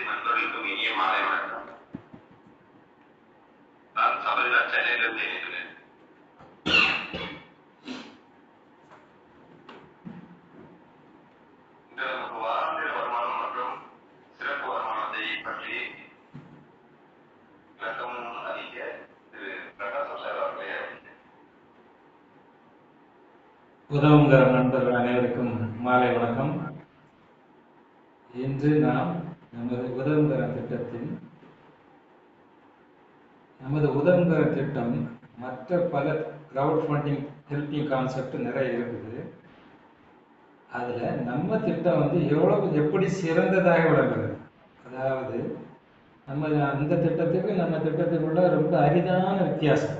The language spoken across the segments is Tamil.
நண்பர்களுக்கும் இனிய மாலை வணக்கம் நான் சபரிதா சென்னையிலிருந்து இணைகிறேன் இன்று நமக்கு வாராந்திர வருமானம் மற்றும் சிறப்பு வருமானத்தை பற்றி விளக்கமும் அறிய திரு பிரகாசம் சார் அவர்களே உதவுங்கிற நண்பர்கள் அனைவருக்கும் மாலை வணக்கம். இன்று நாம் நமது உதவுங்கிற திட்டத்தின் நமது உதவுங்கிற திட்டம் மற்ற பல கிரவுட் ஃபண்டிங் ஹெல்பிங் கான்செப்ட் நிறைய இருக்குது. அதில் நம்ம திட்டம் வந்து எவ்வளவு எப்படி சிறந்ததாக விளங்குறது அதாவது நம்ம அந்த திட்டத்துக்கு நம்ம திட்டத்துக்குள்ள ரொம்ப அரிதான வித்தியாசம்.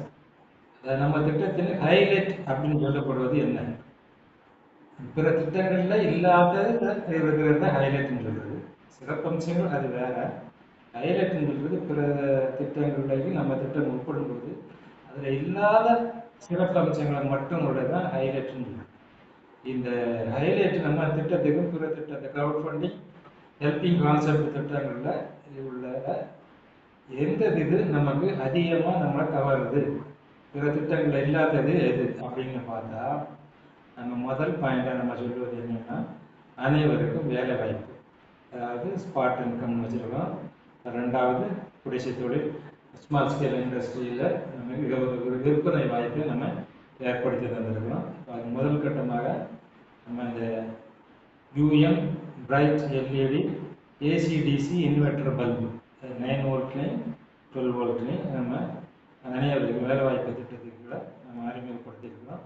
அது நம்ம திட்டத்தில் ஹைலைட் அப்படின்னு சொல்லப்படுவது என்ன? பிற திட்டங்களில் இல்லாத இருக்கிறது தான் ஹைலைட்னு சிறப்பம்சங்கள் அது வேற. ஹைலைட்னு பிற திட்டங்கள்லையும் நம்ம திட்டம் உட்படும்போது அதில் இல்லாத சிறப்பம்சங்களை மட்டும் உள்ளதான் தான் சொல்றது இந்த ஹைலைட் நம்ம திட்டத்துக்கும் பிற திட்டத்தை க்ரௌட் ஃபண்டிங் ஹெல்பிங் கான்செப்ட் திட்டங்களில் உள்ள எந்த இது நமக்கு அதிகமாக நம்மளை கவருது? பிற திட்டங்கள் இல்லாதது எது? அப்படின்னு பார்த்தா நம்ம முதல் பாயிண்டாக நம்ம சொல்வது என்னென்னா அனைவருக்கும் வேலை வாய்ப்பு. அதாவது ஸ்பாட் இன்கம்னு வச்சுருக்கோம். ரெண்டாவது குடிசை தொழில் ஸ்மால் ஸ்கேல் இண்டஸ்ட்ரியில் நம்ம ஒரு விற்பனை வாய்ப்பை நம்ம ஏற்படுத்தி தந்திருக்கிறோம். அது முதல் கட்டமாக நம்ம இந்த யூஎம் bright LED AC DC inverter bulb nine வோல்ட்லேயும் twelve வோல்ட்லேயும் நம்ம அனைவருக்கு வேலை வாய்ப்பு திட்டத்துக்கு கூட நம்ம அறிமுகப்படுத்தியிருக்கிறோம்.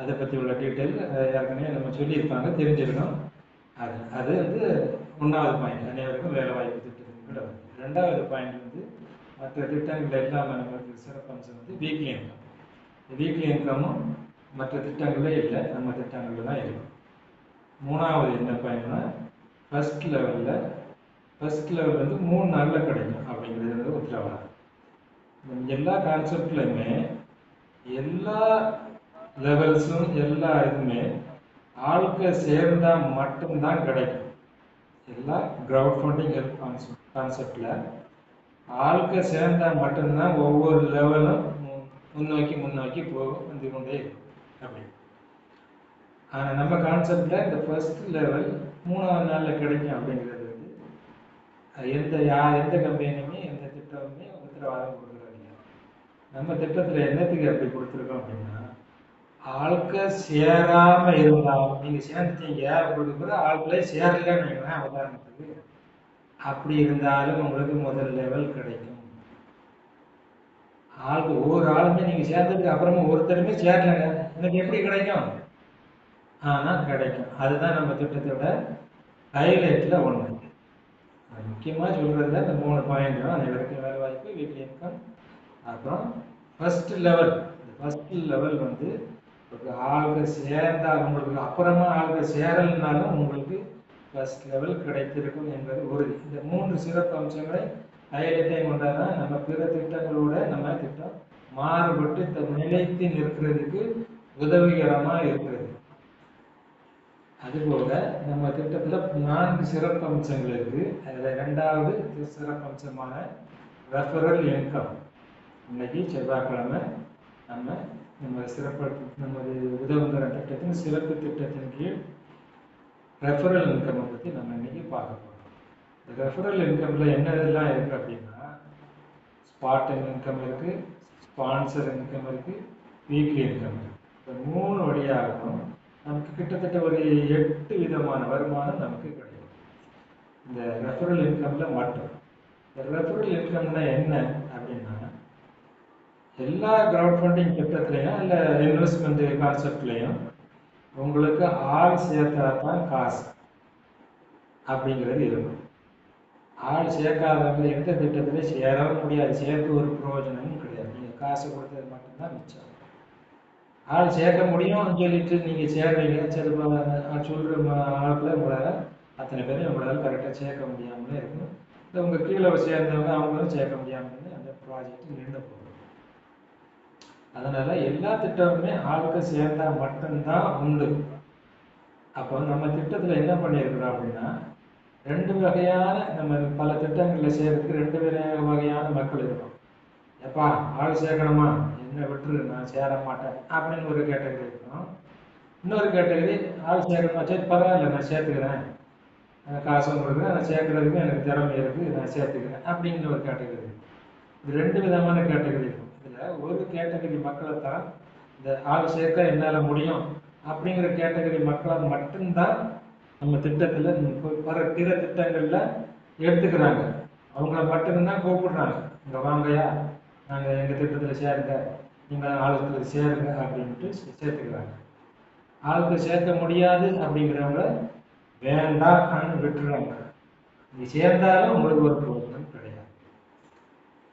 அதை பற்றி உள்ள டீட்டெயில் ஏற்கனவே நம்ம சொல்லியிருப்பாங்க தெரிஞ்சிருக்கோம். அது அது வந்து ஒன்றாவது பாயிண்ட் அனைவருக்கும் வேலை வாய்ப்பு திட்டத்துக்கு வருது ரெண்டாவது பாயிண்ட் வந்து மற்ற திட்டங்கள் இல்லாமல் நம்மளுக்கு சிறப்பம்சம் வந்து வீக்லி இன்கம். வீக்லி இன்கமும் மற்ற திட்டங்களே இல்லை நம்ம திட்டங்களில் தான் இருக்கும். மூணாவது என்ன பாயிண்ட்னா ஃபர்ஸ்ட் லெவலில் ஃபர்ஸ்ட் லெவல் வந்து மூணு நாளில் கிடைக்கும் அப்படிங்கிறது வந்து உத்தரவாதம். எல்லா கான்செப்ட்லையுமே எல்லா லெவல்ஸும் எல்லா இதுவுமே ஆளுக்க சேர்ந்தா மட்டும்தான் கிடைக்கும். எல்லாம் கிரவுட் ஃபண்டிங் ஹெல்ப் கான்செப்ட் கான்செப்டில் ஆளுக்க சேர்ந்தா மட்டும்தான் ஒவ்வொரு லெவலும் முன்னோக்கி முன்னோக்கி போகும் வந்து கொண்டே இருக்கும். அப்படி ஆனால் நம்ம கான்செப்டில் இந்த ஃபர்ஸ்ட் லெவல் மூணாவது நாளில் கிடைக்கும் அப்படிங்கிறது வந்து எந்த யா எந்த கம்பெனியுமே எந்த திட்டமுமே உத்தரவாதம் கொடுக்குறாங்க நம்ம திட்டத்தில் என்னத்துக்கு அப்படி கொடுத்துருக்கோம் அப்படின்னா ஆட்க சேராம இருந்தாலும் நீங்க சேர்ந்துட்டீங்க உங்களுக்கு கூட ஆட்களே சேரலன்னு வைங்களேன் உதாரணத்துக்கு. அப்படி இருந்தாலும் உங்களுக்கு முதல் லெவல் கிடைக்கும். ஆளுக்கு ஒவ்வொரு ஆளுமே நீங்க சேர்ந்ததுக்கு அப்புறமா ஒருத்தருமே சேரலங்க. எனக்கு எப்படி கிடைக்கும்? ஆனா கிடைக்கும். அதுதான் நம்ம திட்டத்தோட ஹைலைட்ல ஒண்ணு. அது முக்கியமா சொல்றதுல இந்த மூணு பாயிண்ட் அனைவருக்கும் வேலை வாய்ப்பு வீக்லி இன்கம் அப்புறம் ஃபர்ஸ்ட் லெவல் இந்த ஃபர்ஸ்ட் லெவல் வந்து உங்களுக்கு சேர்ந்தால் உங்களுக்கு அப்புறமா ஆளுக சேரலைனாலும் உங்களுக்கு ஃபர்ஸ்ட் லெவல் கிடைத்திருக்கும் என்பது உறுதி. இந்த மூன்று சிறப்பு அம்சங்களை ஹைலைட்டையும் கொண்டாதான் நம்ம பிற திட்டங்களோட நம்ம திட்டம் மாறுபட்டு இந்த நிலைத்து நிற்கிறதுக்கு உதவிகரமாக இருக்கிறது. அதுபோக நம்ம திட்டத்தில் நான்கு சிறப்பு அம்சங்கள் இருக்கு. அதில் ரெண்டாவது சிறப்பு அம்சமான ரெஃபரல் இன்கம் இன்னைக்கு செவ்வாய்க்கிழமை நம்ம நம்ம சிறப்பு நமது உதவுங்கிற திட்டத்தின் சிறப்பு திட்டத்தின் கீழ் ரெஃபரல் இன்கம்மை பற்றி நம்ம இன்னைக்கு பார்க்க போகிறோம் இந்த ரெஃபரல் இன்கம்ல என்னதெல்லாம் இருக்கு அப்படின்னா ஸ்பாட் இன்கம் இருக்கு ஸ்பான்சர் இன்கம் இருக்கு வீக்லி இன்கம் இருக்கு. இந்த மூணு வழியாகவும் நமக்கு கிட்டத்தட்ட ஒரு எட்டு விதமான வருமானம் நமக்கு கிடைக்கும். இந்த ரெஃபரல் இன்கம்ல மட்டும். இந்த ரெஃபரல் இன்கம்னா என்ன அப்படின்னா எல்லா கிரவுட் ஃபண்டிங் திட்டத்துலையும் இல்லை இன்வெஸ்ட்மெண்ட் கான்செப்ட்லையும் உங்களுக்கு ஆள் சேர்த்தா தான் காசு அப்படிங்கிறது இருக்கும் ஆள் சேர்க்காதவங்க எந்த திட்டத்திலையும் சேரவும் முடியாது. சேர்த்து ஒரு பிரயோஜனமும் கிடையாது. நீங்கள் காசு கொடுத்தது மட்டும்தான் மிச்சம். ஆள் சேர்க்க முடியும்னு சொல்லிட்டு நீங்கள் சேர்றீங்க. சரி சொல்கிற ஆளுக்குள்ள உங்களால் அத்தனை பேரையும் உங்களால் கரெக்டாக சேர்க்க முடியாமலே இருக்கும் இல்லை உங்கள் கீழே சேர்ந்தவங்க அவங்களும் சேர்க்க முடியாமல் அந்த ப்ராஜெக்ட் நின்று போகும் அதனால எல்லா திட்டமுமே ஆளுக்கு சேர்ந்தா மட்டும்தான் உண்டு. அப்போ நம்ம திட்டத்தில் என்ன பண்ணியிருக்கிறோம் அப்படின்னா ரெண்டு வகையான நம்ம பல திட்டங்களில் சேர்றதுக்கு ரெண்டு வகையான மக்கள் இருக்கும். எப்பா ஆள் சேர்க்கணுமா? என்ன விட்டுரு நான் சேர மாட்டேன் அப்படின்னு ஒரு கேட்டகரி இருக்கும். இன்னொரு கேட்டகரி ஆள் சேர்க்கணுமா? சரி பரவாயில்ல நான் சேர்த்துக்கிறேன். எனக்கு காசும் கொடுக்குறேன் நான் சேர்க்கறதுக்கு எனக்கு திறமை இருக்குது நான் சேர்த்துக்கிறேன் அப்படிங்கிற ஒரு கேட்டகரி. இது ரெண்டு விதமான கேட்டகரி இருக்கும். இதில் ஒரு கேட்டகரி மக்களை தான் இந்த ஆள் சேர்க்க என்னால் முடியும் அப்படிங்கிற கேட்டகரி மக்களை மட்டும்தான் நம்ம திட்டத்தில் வர பிற திட்டங்களில் எடுத்துக்கிறாங்க. அவங்கள மட்டும்தான் கூப்பிடுறாங்க. இங்கே வாங்கயா நாங்கள் எங்கள் திட்டத்தில் சேருங்க நீங்கள் ஆளுக்கு சேருங்க அப்படின்ட்டு சேர்த்துக்கிறாங்க. ஆளுக்கு சேர்க்க முடியாது அப்படிங்கிறவங்கள வேண்டாம் விட்டுறாங்க. நீ சேர்ந்தாலும் உங்களுக்கு ஒரு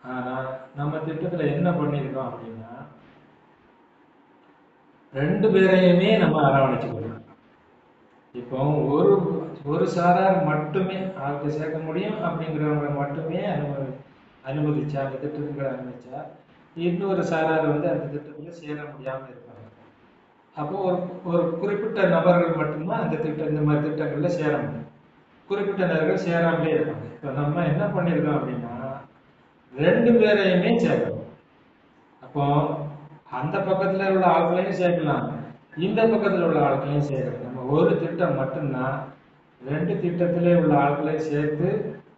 ஆனால் நம்ம திட்டத்தில் என்ன பண்ணியிருக்கோம் அப்படின்னா ரெண்டு பேரையுமே நம்ம அரவணைச்சுக்கணும். இப்போ ஒரு ஒரு சாரார் மட்டுமே ஆளுக்கு சேர்க்க முடியும் அப்படிங்கிறவங்க மட்டுமே அனுமதி அனுமதிச்சா அந்த திட்டத்துக்கு அனுமதிச்சா இன்னொரு சாரார் வந்து அந்த திட்டத்தில் சேர முடியாமல் இருப்பாங்க. அப்போ ஒரு ஒரு குறிப்பிட்ட நபர்கள் மட்டும்தான் அந்த திட்டம் இந்த மாதிரி திட்டங்களில் சேர முடியும். குறிப்பிட்ட நபர்கள் சேராமலே இருப்பாங்க. இப்போ நம்ம என்ன பண்ணியிருக்கோம் அப்படின்னா ரெண்டு பேரையுமே சேர்க்கணும். அப்போ அந்த பக்கத்துல உள்ள ஆட்களையும் சேர்க்கலாம். இந்த பக்கத்துல உள்ள ஆட்களையும் சேர்க்கலாம் நம்ம ஒரு திட்டம் மட்டும்தான் ரெண்டு திட்டத்திலே உள்ள ஆட்களையும் சேர்த்து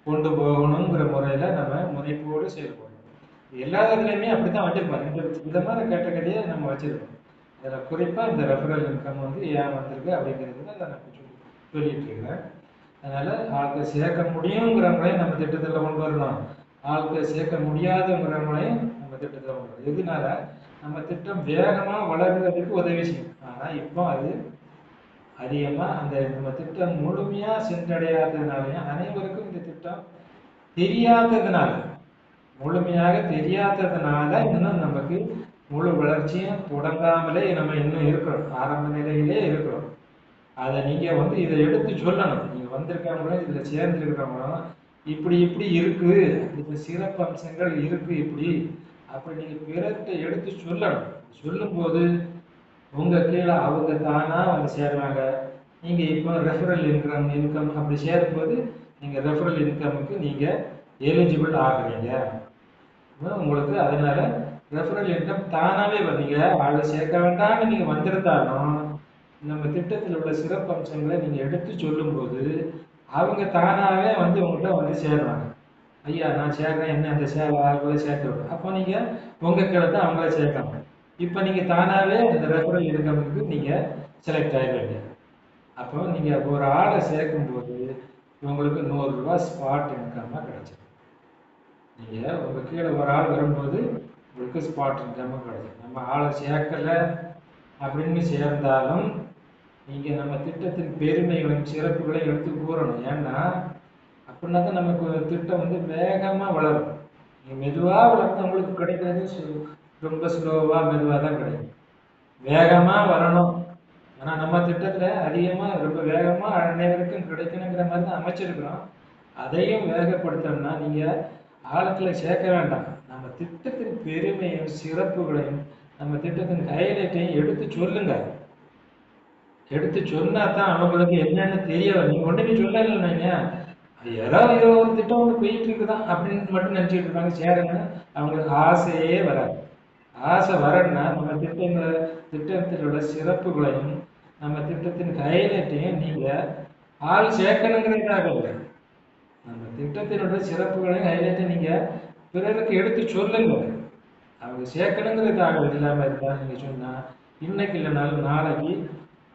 கொண்டு போகணுங்கிற முறையில நம்ம முனைப்போடு செயல்படணும். எல்லா இதுலையுமே அப்படித்தான் வச்சிருப்போம் இந்த இந்த மாதிரி கேட்டகரியை நம்ம வச்சிருக்கோம். இதில் குறிப்பாக இந்த ரெஃபரல் இன்கம் வந்து ஏன் வந்திருக்கு அப்படிங்கிறது தான் நான் சொல்லிட்டு இருக்கிறேன் அதனால ஆட்களை சேர்க்க முடியுங்கிற முறையை நம்ம திட்டத்தில் கொண்டு வரணும். ஆட்களை சேர்க்க முடியாதுங்கிறவங்களையும் நம்ம திட்டத்தில் கொண்டு வரணும் இதனால நம்ம திட்டம் வேகமா வளர்கிறதுக்கு உதவி செய்யும். ஆனா இப்போ அது அதிகமாக அந்த நம்ம திட்டம் முழுமையா சென்றடையாததுனாலையும் அனைவருக்கும் இந்த திட்டம் தெரியாததுனால முழுமையாக தெரியாததுனால இன்னும் நமக்கு முழு வளர்ச்சியும் தொடங்காமலே நம்ம இன்னும் இருக்கிறோம். ஆரம்ப நிலையிலே இருக்கிறோம். அதை நீங்க வந்து இதை எடுத்து சொல்லணும். நீங்க வந்திருக்கவங்களும் இதுல சேர்ந்துருக்கிறவங்களும் இப்படி இப்படி இருக்கு. இந்த சிறப்பு அம்சங்கள் இருக்கு இப்படி. அப்படி நீங்க பிறர்கிட்ட எடுத்து சொல்லணும். சொல்லும்போது உங்க கீழே அவங்க தானா வந்து சேருவாங்க. நீங்க இப்போ ரெஃபரல் இன்கம் இன்கம் அப்படி சேரும்போது நீங்க ரெஃபரல் இன்கமுக்கு நீங்க எலிஜிபிள் ஆகுறீங்க. உங்களுக்கு அதனால ரெஃபரல் இன்கம் தானாவே வந்தீங்க. ஆளை சேர்க்க வேண்டாம்னு நீங்க வந்திருந்தாலும் நம்ம திட்டத்தில் உள்ள சிறப்பு அம்சங்களை நீங்க எடுத்து சொல்லும்போது அவங்க தானாகவே வந்து உங்கள்கிட்ட வந்து சேருவாங்க ஐயா நான் சேர்றேன். என்ன அந்த சே ஆளுகளை சேர்த்து விடுறேன் அப்போ நீங்கள் உங்கள் கீழே தான் அவங்கள சேர்க்கணும் இப்போ நீங்கள் தானாகவே அந்த ரெஃபரல் இன்கமுக்கு நீங்கள் செலக்ட் ஆகிடுங்க அப்போ நீங்கள் ஒரு ஆளை சேர்க்கும்போது உங்களுக்கு நூறுரூவா ஸ்பாட் இன்கம்மாக கிடைச்சிடும் நீங்கள் உங்கள் கீழே ஒரு ஆள் வரும்போது உங்களுக்கு ஸ்பாட் இன்கம்மாக கிடைச்சிடும் நம்ம ஆளை சேர்க்கலை அப்படின்னு சேர்ந்தாலும் நீங்க நம்ம திட்டத்தின் பெருமைகளையும் சிறப்புகளையும் எடுத்து கூறணும். ஏன்னா அப்படின்னா தான் நமக்கு திட்டம் வந்து வேகமா வளரும். நீங்க மெதுவா வளர்த்தவங்களுக்கு கிடைக்கிறது ரொம்ப ஸ்லோவா மெதுவா தான் கிடைக்கும். வேகமா வரணும். ஆனா நம்ம திட்டத்துல அதிகமா ரொம்ப வேகமா அனைவருக்கும் கிடைக்கணுங்கிற மாதிரி தான் அமைச்சிருக்கிறோம். அதையும் வேகப்படுத்தணும்னா நீங்க ஆழத்துல சேர்க்க வேண்டாம். நம்ம திட்டத்தின் பெருமையும் சிறப்புகளையும் நம்ம திட்டத்தின் ஹைலைட்டையும் எடுத்து சொல்லுங்க. எடுத்து சொன்னா தான் அவங்களுக்கு என்னன்னு தெரிய வரும் நீங்க ஒண்ணுமே சொல்லலைங்க அது ஏதோ ஏதோ ஒரு திட்டம் வந்து போயிட்டு இருக்குதான் அப்படின்னு மட்டும் நினைச்சிட்டு இருப்பாங்க. சேருங்க அவங்களுக்கு ஆசையே வராது. ஆசை வரணும்னா நம்ம திட்டங்களை திட்டத்திலோட சிறப்புகளையும் நம்ம திட்டத்தின் ஹைலைட்டையும் நீங்க ஆள் சேர்க்கணுங்கிறதுக்காக இல்லை. நம்ம திட்டத்தினுடைய சிறப்புகளையும் ஹைலைட்டை நீங்க பிறருக்கு எடுத்து சொல்லுங்க. அவங்க சேர்க்கணுங்கிறதுக்காக இல்லாம இருந்தா நீங்க சொன்னா இன்னைக்கு இல்லைனாலும் நாளைக்கு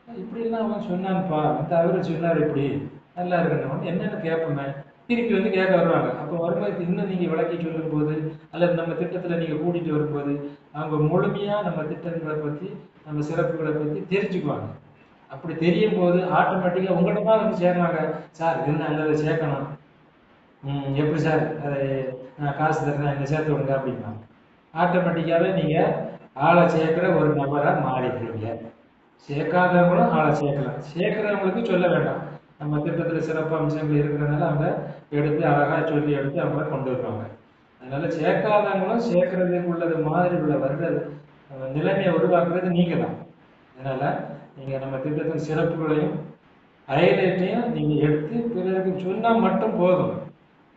இப்படிலாம் அவன் சொன்னான்ப்பா. அந்த அவரு சொன்னார் இப்படி. நல்லா இருக்கணும். என்னன்னு கேட்போமே. திருப்பி வந்து கேட்க வருவாங்க. அப்போ வரும்போது இன்னும் நீங்க விளக்கி சொல்லும் போது அல்லது நம்ம திட்டத்துல நீங்க கூட்டிட்டு வரும்போது அவங்க முழுமையா நம்ம திட்டங்களை பத்தி நம்ம சிறப்புகளை பத்தி தெரிஞ்சுக்குவாங்க. அப்படி தெரியும் போது ஆட்டோமேட்டிக்கா உங்கள்கிட்ட தான் வந்து சேருவாங்க. சார் என்ன நல்லதை சேர்க்கணும்? எப்படி சார்? அதை நான் காசு தரேன் என்ன சேர்த்து விடுங்க அப்படின்னா ஆட்டோமேட்டிக்காவே நீங்க ஆளை சேர்க்குற ஒரு நபரா மாறிடுறீங்க சேர்க்காதவங்களும் ஆளை சேர்க்கலாம். சேர்க்கிறவங்களுக்கு சொல்ல வேண்டாம். நம்ம திட்டத்தில் சிறப்பு அம்சங்கள் இருக்கிறதுனால அவங்க எடுத்து அழகாக சொல்லி எடுத்து அவங்க கொண்டு வருவாங்க. அதனால சேர்க்காதவங்களும் சேர்க்கறதுக்கு உள்ளது மாதிரி உள்ள வருகிறது நிலைமையை உருவாக்குறது நீங்க தான் அதனால நீங்க நம்ம திட்டத்தின் சிறப்புகளையும் ஹைலைட்டையும் நீங்கள் எடுத்து பிறருக்கு சொன்னால் மட்டும் போதும்.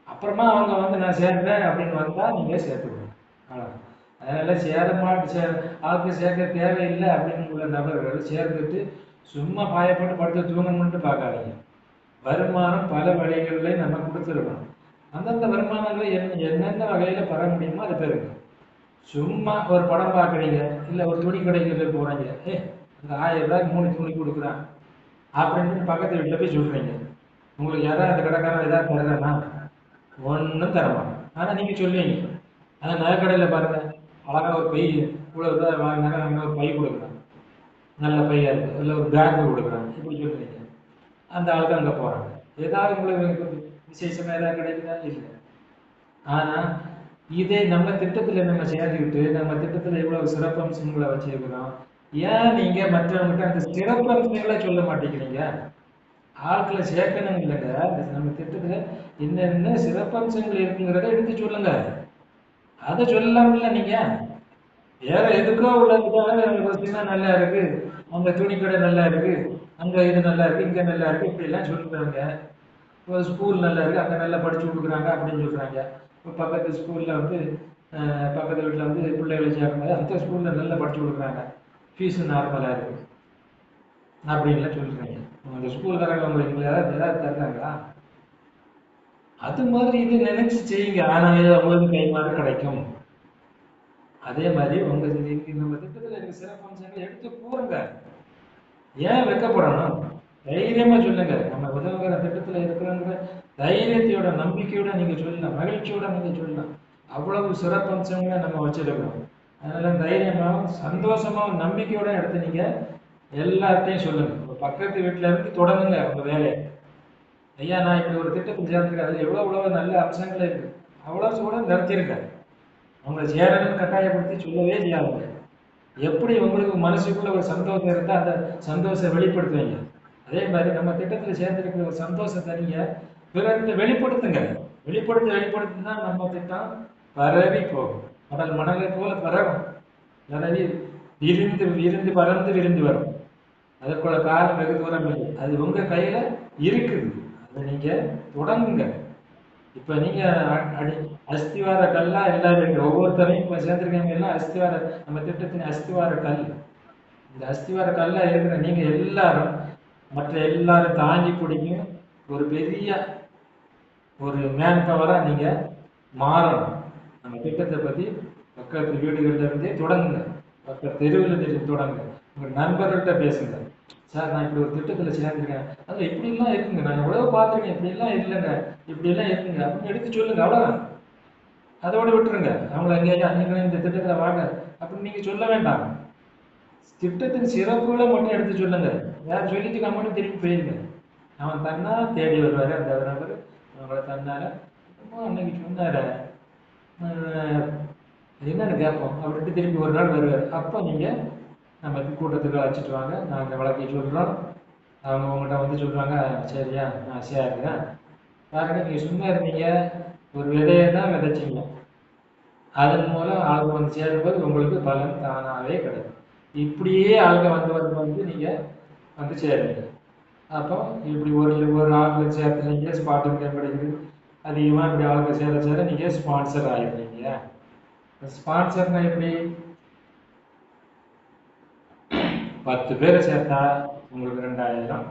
அப்புறமா அவங்க வந்து நான் சேர்ந்தேன் அப்படின்னு வந்தால் நீங்கள் சேர்த்துக்கணும். அவ்வளோ அதனால் சேர சே ஆளுக்கு சேர்க்க தேவையில்லை அப்படின்னு உள்ள நபர்கள் சேர்ந்துட்டு சும்மா பாயப்பட்டு படுத்து தூங்கணும்னு பார்க்காதீங்க. வருமானம் பல வழிகளில் நம்ம கொடுத்துருக்கணும். அந்தந்த வருமானங்களை என்ன என்னென்ன வகையில் பெற முடியுமோ அதை பெருங்க சும்மா ஒரு படம் பார்க்குறீங்க இல்லை ஒரு துணி கடைக்கு போகிறீங்க ஏ அந்த ஆயிரம் ரூபாய்க்கு மூணு துணி கொடுக்குறான் அப்படின்னு பக்கத்து வீட்டில் போய் சொல்கிறீங்க உங்களுக்கு யாராவது அந்த கடைக்காரன் ஏதாவது தருறானா ஒன்றும் தரமாட்டோம் ஆனால் நீங்கள் சொல்லுவீங்க. அந்த நகைக்கடையில் பாருங்கள் அழகாக ஒரு பை கூட இருந்தால் வாங்கினாங்க அங்கே ஒரு பை கொடுக்குறாங்க. நல்ல பையாக இருக்குது இல்லை ஒரு பேக் கொடுக்குறாங்க. இப்படி சொல்லுறீங்க அந்த ஆளுக்கு அங்கே போகிறாங்க ஏதாவது உங்களுக்கு விசேஷமாக ஏதாவது கிடைக்குதா? இல்லை. ஆனால் இதே நம்ம திட்டத்தில் நம்ம சேர்ந்துக்கிட்டு நம்ம திட்டத்தில் எவ்வளோ சிறப்பம்சங்களை வச்சிருக்கிறோம். ஏன் நீங்கள் மற்றவங்ககிட்ட அந்த சிறப்பம்சங்களை சொல்ல மாட்டேங்கிறீங்க? ஆட்களை சேர்க்கணும் இல்லைங்க. நம்ம திட்டத்தில் என்னென்ன சிறப்பம்சங்கள் இருக்குங்கிறத எடுத்து சொல்லுங்க. அதை சொல்லலாம்ல நீங்கள் வேற எதுக்கோ உள்ளதுக்காக நல்லா இருக்கு. அங்க துணி கடை நல்லா இருக்கு. அங்க இது நல்லா இருக்கு இங்க நல்லா இருக்கு. இப்படி எல்லாம் சொல்லுறாங்க இப்போ ஸ்கூல் நல்லா இருக்கு அங்க நல்லா படிச்சு கொடுக்குறாங்க அப்படின்னு சொல்றாங்க. இப்போ பக்கத்து ஸ்கூல்ல வந்து பக்கத்து வீட்டில் வந்து பிள்ளைகளை சேர்க்கும்போது அந்த ஸ்கூல்ல நல்லா படிச்சு கொடுக்குறாங்க. ஃபீஸ் நார்மலா இருக்கு. அப்படின்லாம் சொல்றாங்க. அந்த ஸ்கூல்காரங்க உங்களுக்கு ஏதாவது ஏதாவது தர்றாங்களா? அது மாதிரி இது நினைச்சு செய்யுங்க. ஆனா இது உங்களுக்கு கைமாறு கிடைக்கும். அதே மாதிரி உங்க இந்த- நம்ம திட்டத்துல இருக்க சிறப்பம்சங்களை எடுத்து கூறுங்க ஏன் வெக்கப்படணும்? தைரியமா சொல்லுங்க. நம்ம உதவுகிற திட்டத்துல இருக்கிறோங்கிற தைரியத்தையோட நம்பிக்கையோட நீங்க சொல்லலாம். மகிழ்ச்சியோட நீங்க சொல்லலாம். அவ்வளவு சிறப்பம்சங்களை நம்ம வச்சிருக்கிறோம் அதனால தைரியமாகவும் சந்தோஷமாவும் நம்பிக்கையோட எடுத்து நீங்க எல்லாத்தையும் சொல்லுங்க. உங்க பக்கத்து வீட்டுல இருந்து தொடங்குங்க உங்க வேலையை. ஐயா நான் இப்படி ஒரு திட்டத்தில் சேர்ந்துருக்கேன். அதில் எவ்வளோ எவ்வளோ நல்ல அம்சங்கள் இருக்கு. அவ்வளோ கூட நிறுத்தியிருக்கேன் அவங்களை சேரணும்னு கட்டாயப்படுத்தி சொல்லவே செய்யாதுங்க எப்படி உங்களுக்கு மனசுக்குள்ள ஒரு சந்தோஷம் இருந்தால் அந்த சந்தோஷத்தை வெளிப்படுத்துவீங்க? அதே மாதிரி நம்ம திட்டத்தில் சேர்ந்திருக்கிற ஒரு சந்தோஷத்தை நீங்கள் பிறர்கிட்ட வெளிப்படுத்துங்க. வெளிப்படுத்தி வெளிப்படுத்தி தான் நம்ம திட்டம் பரவி போகும். கடல் மணலை போல பரவும். பரவி விரிந்து விரிந்து பறந்து விரிந்து வரும். அதற்குள்ள காலம் வெகு தூரம் இல்லை. அது உங்கள் கையில் இருக்குது. அதை நீங்க தொடங்குங்க. இப்ப நீங்க அடி அஸ்திவார கல்லா எல்லாரும் இருக்கு. ஒவ்வொருத்தரையும் இப்ப சேர்ந்திருக்கவங்க எல்லாம் அஸ்திவார நம்ம திட்டத்தின் அஸ்திவார கல். இந்த அஸ்திவார கல்லா இருக்கிற நீங்க எல்லாரும் மற்ற எல்லாரும் தாங்கி பிடிக்கும் ஒரு பெரிய ஒரு மேன் பவரா நீங்க மாறணும். நம்ம திட்டத்தை பத்தி பக்கத்து வீடுகள்ல இருந்தே தொடங்குங்க. பக்கத்து தெருவில் தொடங்குங்க. உங்க நண்பர்கள்ட்ட பேசுங்க. சார் நான் இப்படி ஒரு திட்டத்துல சேர்ந்துருக்கேன் அது இப்படிலாம் இருக்குங்க. நான் எவ்வளோ பார்த்துருக்கேன். இப்படிலாம் இல்லைங்க. இப்படிலாம் இருக்குங்க. அப்படின்னு எடுத்து சொல்லுங்க. அவ்வளோதான் அதோட விட்டுருங்க. அவங்கள எங்கேயா நீங்களும் இந்த திட்டத்துல வாங்க. அப்படின்னு நீங்க சொல்ல வேண்டாம். திட்டத்தின் சிறப்புகளை மட்டும் எடுத்து சொல்லுங்க. வேற சொல்லிட்டு கம்மனு திருப்பி போயிருங்க. அவன் தன்னா தேடி வருவாரு அந்த நபர். அவங்கள தன்னால அம்மா அன்னைக்கு சொன்னார். என்னன்னு கேட்போம். அப்படின்ட்டு திருப்பி ஒரு நாள் வருவார். அப்போ நீங்க நம்ம கூட்டத்துக்கு அழைச்சிட்டு வாங்க. நாங்கள் வழக்கை சொல்கிறோம் அவங்க உங்கள்கிட்ட வந்து சொல்கிறாங்க சரியா நான் சேர்றேன் பாருங்க நீங்கள் சும்மா இருந்தீங்க. ஒரு விதையை தான் விதைச்சிங்க. அதன் மூலம் ஆளுங்க வந்து சேரும்போது உங்களுக்கு பலன் தானாகவே கிடைக்கும். இப்படியே ஆளுங்க வந்து வந்து வந்து நீங்கள் வந்து சேருவீங்க. அப்போ இப்படி ஒரு ஒரு ஆளுங்க சேர்த்துனீங்க ஸ்பாட் இன்கம் கிடைக்குது அதிகமாக இப்படி ஆளுங்க சேர சேர நீங்கள் ஸ்பான்சர் ஆகிடுறீங்க ஸ்பான்சர்னா எப்படி? பத்து பேரை சேர்த்தா உங்களுக்கு ரெண்டாயிரம்.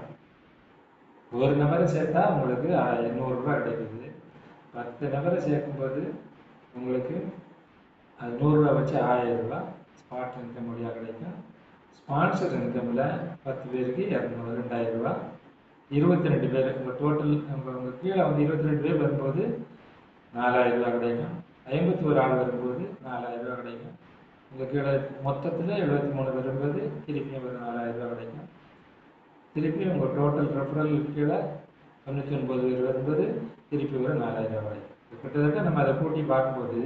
ஒரு நபரை சேர்த்தா உங்களுக்கு ஆயிரம் நூறுரூவா கிடைக்குது. பத்து நபரை சேர்க்கும்போது உங்களுக்கு அது நூறுரூவா வச்சு ஆயிரம் ரூபா ஸ்பாட் இன்கம் வழியாக கிடைக்கும். ஸ்பான்சர் இன்கமில் பத்து பேருக்கு இரநூறு ரெண்டாயிரம் ரூபா இருபத்தி ரெண்டு பேர் உங்கள் டோட்டல் உங்கள் உங்கள் கீழே வந்து இருபத்தி ரெண்டு பேர் வரும்போது நாலாயிரம் ரூபா கிடைக்கும். ஐம்பத்தி ஒரு ஆள் வரும்போது நாலாயிரம் ரூபா கிடைக்கும். உங்கள் கீழே மொத்தத்தில் எழுபத்தி மூணு பேர் வரும்போது திருப்பியும் ஒரு நாலாயிரம் ரூபாய் கிடைக்கும். திருப்பி உங்கள் டோட்டல் ரெஃபரல் கீழே தொண்ணூற்றி ஒன்பது பேர் வரும்போது திருப்பி ஒரு நாலாயிரம் ரூபாய் கிடைக்கும். கிட்டத்தட்ட நம்ம அதை கூட்டி பார்க்கும்போது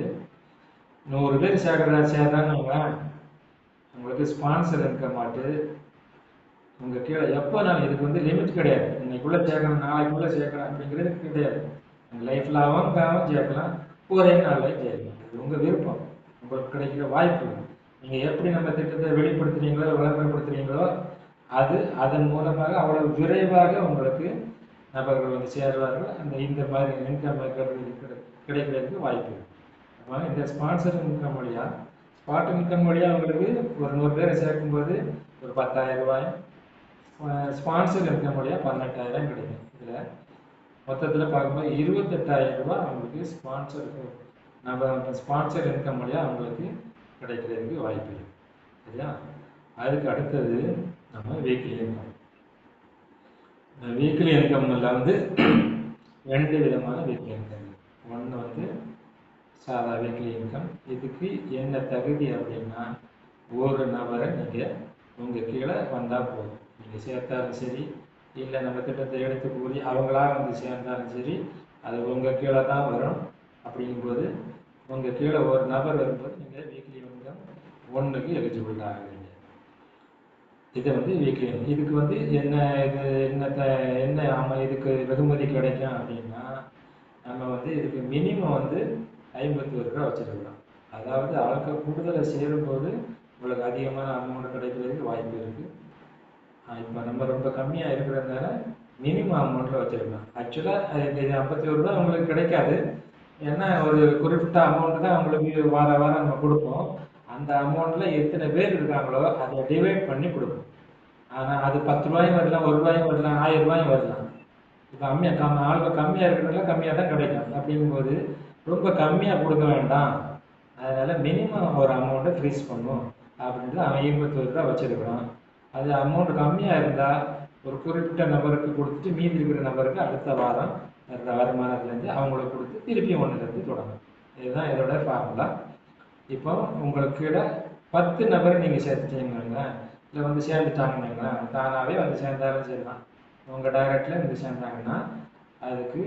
நூறு பேர் சேர்க்குறா சேர்றான்னு உங்களுக்கு ஸ்பான்சர் இருக்க மாட்டு. உங்கள் கீழே எப்போ நான் இதுக்கு வந்து லிமிட் கிடையாது. இன்னைக்குள்ளே சேர்க்கணும் நாளைக்குள்ளே சேர்க்கணும் அப்படிங்கிறது கிடையாது. லைஃப் லாபம் சேர்க்கலாம். ஒரே நாளில் சேர்க்கலாம். இது உங்கள் விருப்பம். உங்களுக்கு கிடைக்கிற வாய்ப்பு. நீங்கள் எப்படி நம்ம திட்டத்தை வெளிப்படுத்துறீங்களோ விளம்பரப்படுத்துறீங்களோ அது அதன் மூலமாக அவ்வளவு விரைவாக உங்களுக்கு நபர்கள் வந்து சேருவார்கள். அந்த இந்த மாதிரி இன்கம் கிடைக்கிறதுக்கு வாய்ப்பு அப்போ இந்த ஸ்பான்சர் இன்கம் வழியாக ஸ்பாட் இன்கம் வழியாக உங்களுக்கு ஒரு நூறு பேரை சேர்க்கும்போது ஒரு பத்தாயிரம் ரூபாய் ஸ்பான்சர் இன்கம் வழியாக பதினெட்டாயிரம் கிடைக்கும். இதில் மொத்தத்தில் பார்க்கும்போது இருபத்தெட்டாயிரம் ரூபாய் அவங்களுக்கு ஸ்பான்சர் நம்ம ஸ்பான்சர் இன்கம் வழியாக அவங்களுக்கு கிடைக்கிறதுக்கு வாய்ப்பு இருக்குது சரியா? அதுக்கு அடுத்தது நம்ம வீக்லி இன்கம் வீக்லி இன்கம்ல வந்து ரெண்டு விதமான வீக்லி இன்கம் ஒன்று வந்து சாதா வீக்லி இன்கம் இதுக்கு என்ன தகுதி அப்படின்னா ஒரு நபரை நீங்கள் உங்கள் கீழே வந்தால் போதும். நீங்கள் சேர்த்தாலும் சரி இல்லை நம்ம திட்டத்தை எடுத்து கூறி அவங்களா வந்து சேர்ந்தாலும் சரி அது உங்கள் கீழே தான் வரும். அப்படிங்கும்போது உங்கள் கீழே ஒரு நபர் வரும்போது நீங்கள் வீக்லி இன்கம் ஒன்றுக்கு எலிஜிபிள் ஆகுறீங்க. இதை வந்து வீக்லி இதுக்கு வந்து என்ன இது என்ன என்ன ஆமாம் இதுக்கு வெகுமதி கிடைக்கும் அப்படின்னா நம்ம வந்து இதுக்கு மினிமம் வந்து ஐம்பத்தி ஒரு ரூபா வச்சுருக்கலாம் அதாவது ஆட்கள் கூடுதலை சேரும்போது உங்களுக்கு அதிகமான அமௌண்ட் கிடைக்கிறதுக்கு வாய்ப்பு இருக்குது இப்போ நம்ம ரொம்ப கம்மியாக இருக்கிறதுனால மினிமம் அமௌண்ட்டில் வச்சுருக்கலாம் ஆக்சுவலாக இந்த ஐம்பத்தி ஒரு ரூபா உங்களுக்கு கிடைக்காது. ஏன்னா ஒரு குறிப்பிட்ட அமௌண்ட் தான் அவங்களுக்கு வார வாரம் நம்ம கொடுப்போம். அந்த அமௌண்ட்டில் எத்தனை பேர் இருக்காங்களோ அதை டிவைட் பண்ணி கொடுப்போம். ஆனால் அது பத்து ரூபாயும் வரலாம் ஒரு ரூபாயும் வரலாம் ஆயிரம் ரூபாயும் வரலாம். இப்போ கம்மியாக கம் ஆளுக்கு கம்மியாக இருக்கிறதுல கம்மியாக தான் கிடைக்கும். அப்படிங்கும்போது ரொம்ப கம்மியாக கொடுக்க வேண்டாம். அதனால் மினிமம் ஒரு அமௌண்ட்டை ஃப்ரீஸ் பண்ணும் அப்படின்ட்டு அவன் ஐம்பத்தோரு ரூபா வச்சிருக்கிறான் அது அமௌண்ட் கம்மியாக இருந்தால் ஒரு குறிப்பிட்ட நபருக்கு கொடுத்துட்டு மீதி இருக்கிற நபருக்கு அடுத்த வாரம் வர்ற வருமானத்துலேருந்து அவங்களுக்கு கொடுத்து திருப்பி ஒன்றுலேருந்து தொடங்கும் இதுதான் இதோட ஃபார்முலா இப்போ உங்களுக்கு கீழே பத்து நபர் நீங்கள் சேர்த்துட்டீங்கன்னா இல்லை வந்து சேர்ந்துட்டாங்கன்னா தானாகவே வந்து சேர்ந்தாலும் சரிதான். உங்கள் டைரக்டில் வந்து சேர்ந்தாங்கன்னா அதுக்கு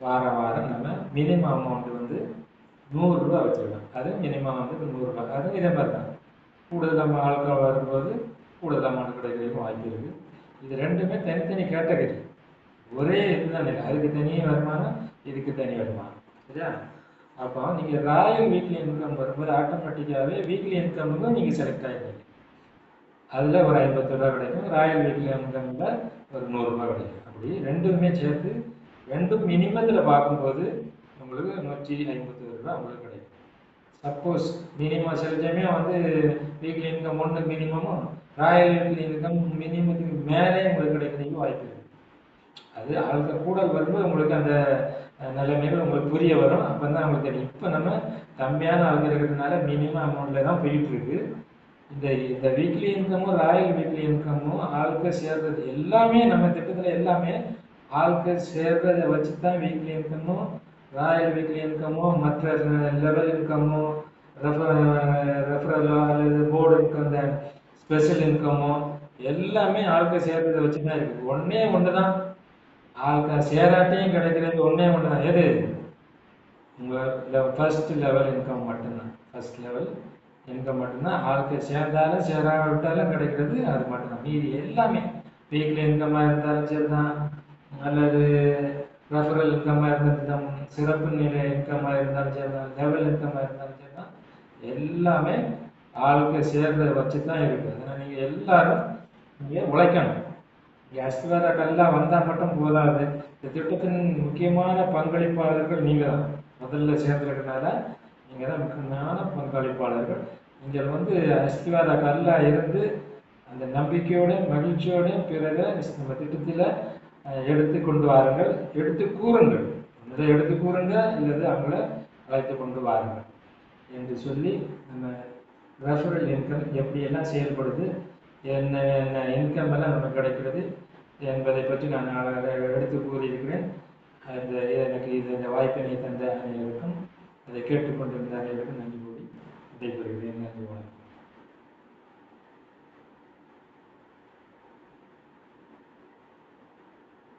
வார வாரம் நம்ம மினிமம் அமௌண்ட் வந்து நூறுரூவா வச்சுக்கலாம் அது மினிமம் வந்து நூறுரூவா அது இதே மாதிரி தான் கூடுதல் நம்ம ஆட்கள் வரும்போது கூடுதல் அமௌண்ட் கிடைக்கிறதுக்கு வாய்ப்பு இருக்குது இது ரெண்டுமே தனித்தனி கேட்டகரி ஒரே இதுதான் இல்லை அதுக்கு தனியே வருமானம் இதுக்கு தனி வருமானம். சரியா? அப்போ நீங்கள் ராயல் வீக்லி இன்கம் வரும்போது ஆட்டோமேட்டிக்காகவே வீக்லி இன்கமுக்கும் நீங்கள் செலக்ட் ஆகிடுவீங்க அதில் ஒரு ஐம்பத்தி ரூபா கிடைக்கும். ராயல் வீக்லி இன்கமில் ஒரு நூறுரூவா கிடைக்கும். அப்படி ரெண்டுமே சேர்த்து ரெண்டும் மினிமத்தில் பார்க்கும்போது உங்களுக்கு நூற்றி ஐம்பத்தி ஒரு ரூபா உங்களுக்கு கிடைக்கும். சப்போஸ் மினிமம் சில சமயம் வந்து வீக்லி இன்கம் ஒன்று மினிமமும் ராயல் வீக்லி இன்கம் மினிமத்துக்கு மேலே உங்களுக்கு கிடைக்கிறதுக்கு வாய்ப்பு இருக்குது அது ஆளுக்கு கூட வரும்போது உங்களுக்கு அந்த நிலைமைகள் உங்களுக்கு புரிய வரும். அப்போ தான் உங்களுக்கு தெரியும். இப்போ நம்ம கம்மியான ஆளுங்க இருக்கிறதுனால மினிமம் அமௌண்ட்டில் தான் போயிட்டு இருக்கு. இந்த இந்த வீக்லி இன்கமும் ராயல் வீக்லி இன்கமும் ஆளுக்கு சேர்றது எல்லாமே நம்ம திட்டத்தில் எல்லாமே ஆளுக்கு சேர்றதை வச்சு தான் வீக்லி இன்கமும் ராயல் வீக்லி இன்கமும் மற்ற லெவல் இன்கமும் ரெஃபரலோ அல்லது போர்டு இன்கம் இந்த ஸ்பெஷல் இன்கமோ எல்லாமே ஆளுக்கு சேர்றதை வச்சு தான் இருக்குது ஒன்றே ஒன்று தான் ஆல்கா சேராட்டையும் கிடைக்கிறது ஒன்றே மட்டும்தான் எது? உங்கள் ஃபர்ஸ்ட் லெவல் இன்கம் மட்டும்தான். ஃபர்ஸ்ட் லெவல் இன்கம் மட்டும்தான். ஆட்கள் சேர்ந்தாலும் சேராவிட்டாலும் கிடைக்கிறது அது மட்டும்தான். மீதி எல்லாமே வீக்லி இன்கமாக இருந்தாலும் சரிதான். அல்லது ரெஃபரல் இன்கமாக இருந்தாலும் சிறப்பு நிலை இன்கமாக இருந்தாலும் சரிதான். லெவல் இன்கமாக இருந்தாலும் சரிதான். எல்லாமே ஆளுக்கு சேர்றதை வச்சு தான் இருக்குது அதனால் நீங்கள் எல்லாரும் நீங்கள் உழைக்கணும். அஸ்திவார கல்லா வந்தால் மட்டும் போதாது. இந்த திட்டத்தின் முக்கியமான பங்களிப்பாளர்கள் நீங்கள் தான் முதல்ல சேர்ந்துருக்கனால நீங்கள் தான் முக்கியமான பங்களிப்பாளர்கள். நீங்கள் வந்து அஸ்திவார கல்லாக இருந்து அந்த நம்பிக்கையோடையும் மகிழ்ச்சியோடையும் பிறகு நம்ம திட்டத்தில் எடுத்து கொண்டு வாருங்கள். எடுத்து கூறுங்கள். இதை எடுத்து கூறுங்க இல்லது அவங்கள அழைத்து கொண்டு வாருங்கள். என்று சொல்லி நம்ம ரெஃபரல் இன்கம் எப்படியெல்லாம் செயல்படுது என்ன என்ன இன்கம் எல்லாம் நமக்கு கிடைக்கிறது என்பதை பற்றி நான் அழகாக எடுத்து கூறியிருக்கிறேன். அந்த எனக்கு இது இந்த வாய்ப்பினை தந்த அனைவருக்கும் அதை கேட்டுக்கொண்டிருந்த அனைவருக்கும் நன்றி கூறி விடைபெறுகிறேன். நன்றி வணக்கம்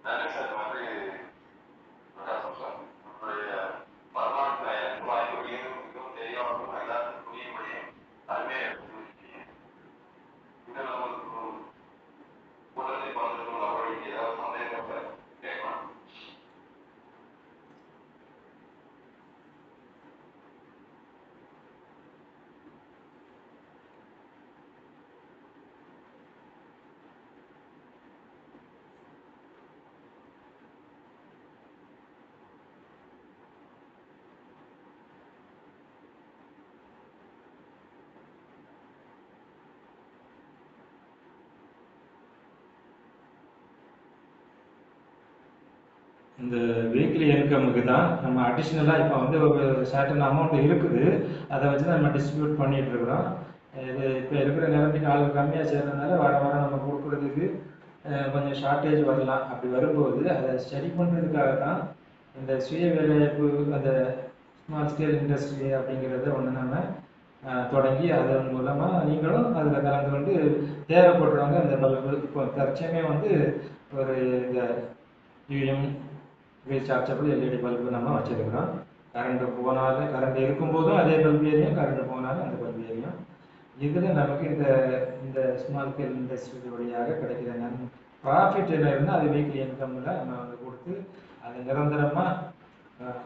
நன்றி சார் வந்து பிரகாசம் சார் உங்களுடைய வருமானத்தை எனக்கு வாய்ப்புகளையும் மிகவும் தெரியாமல் எல்லாத்துக்கும் புரியும்படியும் அருமையாக எடுத்துருக்கீங்க இதில் நமக்கு உடனே பகிர்ந்து நபர்களுக்கு ஏதாவது சந்தேகத்தை கேட்கலாம் இந்த வீக்லி இன்கமுக்கு தான் நம்ம அடிஷ்னலாக இப்போ வந்து ஒரு சர்டன் அமௌண்ட் இருக்குது. அதை வச்சு தான் நம்ம டிஸ்ட்ரிபியூட் பண்ணிட்டு இருக்கிறோம். இது இப்போ இருக்கிற நிலைமைக்கு ஆள் கம்மியாக சேர்றதுனால வர வர நம்ம கொடுக்குறதுக்கு கொஞ்சம் ஷார்ட்டேஜ் வரலாம். அப்படி வரும்போது அதை சரி பண்ணுறதுக்காக தான் இந்த சுய வேலைவாய்ப்பு அந்த ஸ்மால் ஸ்கேல் இண்டஸ்ட்ரி அப்படிங்கிறத ஒன்று நம்ம தொடங்கி அதன் மூலமாக நீங்களும் அதில் கலந்து கொண்டு தேவைப்படுறவங்க அந்த பல்பு இப்போ தற்சமே வந்து ஒரு இந்த யூஎம் ரீசார்ஜபிள் எல்இடி பல்பு நம்ம வச்சுருக்கிறோம் கரண்ட் போனாலும் கரண்ட் இருக்கும்போதும் அதே பல்பு எரியும் கரண்ட் போனாலும் அந்த பல்பு எரியும் இதில் நமக்கு இந்த இந்த ஸ்மால் ஸ்கேல் இண்டஸ்ட்ரி வழியாக கிடைக்கிற நன் ப்ராஃபிட் என்ன இருந்தால் அது வீக்லி இன்கம்மில் நம்ம வந்து கொடுத்து அது நிரந்தரமாக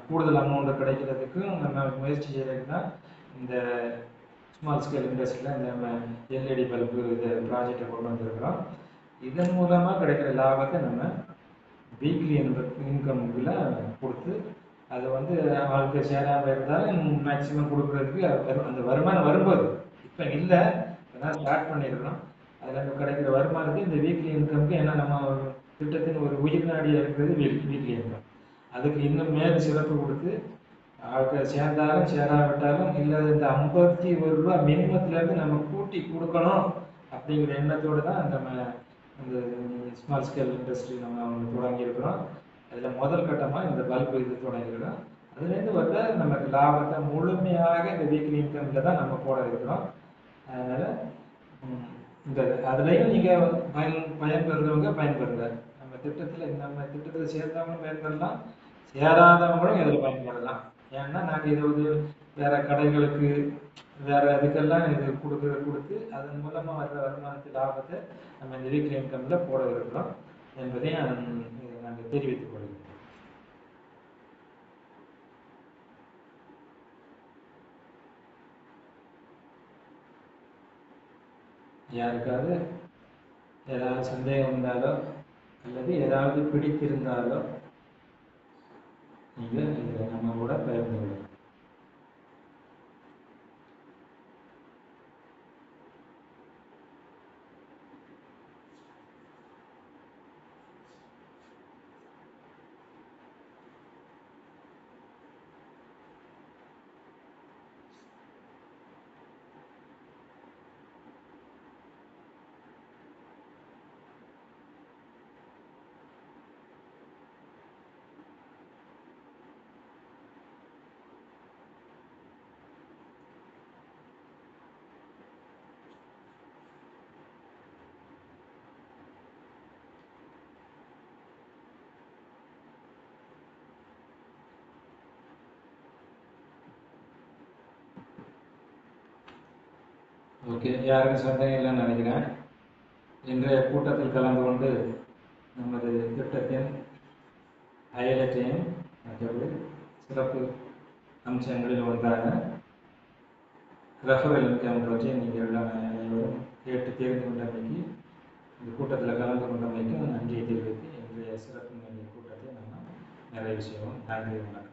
கூடுதல் அமௌண்ட் கிடைக்கிறதுக்கும் நம்ம முயற்சி செய்கிறது தான் இந்த ஸ்மால் ஸ்கேல் இண்டஸ்ட்ரியில் இந்த நம்ம எல்இடி பல்பு இது ப்ராஜெக்டை கொண்டு வந்திருக்கிறோம் இதன் மூலமாக கிடைக்கிற லாபத்தை நம்ம வீக்லி இன்கம் இதில் கொடுத்து அது வந்து ஆளுக்கு சேராமல் இருந்தாலும் மேக்ஸிமம் கொடுக்குறதுக்கு அந்த வருமானம் வரும்போது இப்போ இல்லை அதான் ஸ்டார்ட் பண்ணியிருக்கிறோம் அதில் இப்போ கிடைக்கிற வருமானத்தை இந்த வீக்லி இன்கம்க்கு ஏன்னா நம்ம திட்டத்தின் ஒரு உயிர் நாடியாக இருக்கிறது வீக்லி இன்கம் அதுக்கு இன்னும் மேல் சிறப்பு கொடுத்து ஆட்கள் சேர்ந்தாலும் சேராவிட்டாலும் இல்லை இந்த ஐம்பத்தி ஒரு ரூபா மினிமத்துலேருந்து நம்ம கூட்டி கொடுக்கணும் அப்படிங்கிற எண்ணத்தோடு தான் நம்ம இந்த ஸ்மால் ஸ்கேல் இண்டஸ்ட்ரி நம்ம அவங்க தொடங்கியிருக்கிறோம். அதில் முதல் கட்டமாக இந்த பல்ப் இது தொடங்கியிருக்கிறோம். அதுலேருந்து வர நமக்கு லாபத்தை முழுமையாக இந்த வீக்லி இன்கமில் தான் நம்ம போட இருக்கிறோம். அதனால் இந்த அதுலேயும் நீங்கள் பயன் பயன்பெறுறவங்க பயன்பெறுங்க நம்ம திட்டத்தில் நம்ம திட்டத்தில் சேர்ந்தவங்களும் பயன்பெறலாம். சேராதவங்களும் இதில் பயன்பெறலாம். ஏன்னா நாங்கள் இது வந்து வேற கடைகளுக்கு வேற இதுக்கெல்லாம் இது கொடுக்குற கொடுத்து அதன் மூலமாக வர்ற வருமானத்து லாபத்தை நம்ம இந்த வீக்லி இன்கம்ல போட இருக்கிறோம் என்பதையும் நாங்கள் தெரிவித்துக் கொள்கிறோம் யாருக்காவது ஏதாவது சந்தேகம் இருந்தாலோ அல்லது ஏதாவது பிடித்திருந்தாலோ நீங்கள் இதை நம்ம கூட பகிர்ந்து கொள்ளுங்கள். ஓகே யாருக்கும் சந்தேகம் இல்லைன்னு நினைக்கிறேன். இன்றைய கூட்டத்தில் கலந்து கொண்டு நமது திட்டத்தின் ஹைலைட்டையும் மற்றபடி சிறப்பு அம்சங்களில் ஒன்றான ரஃபவல் இன்கம் பற்றி நீங்கள் அனைவரும் கேட்டு தெரிந்து கொண்டமைக்கு இந்த கூட்டத்தில் கலந்து கொண்டமைக்கு நன்றியை தெரிவித்து இன்றைய சிறப்பு கூட்டத்தை நம்ம நிறைவு செய்வோம். நன்றி வணக்கம்.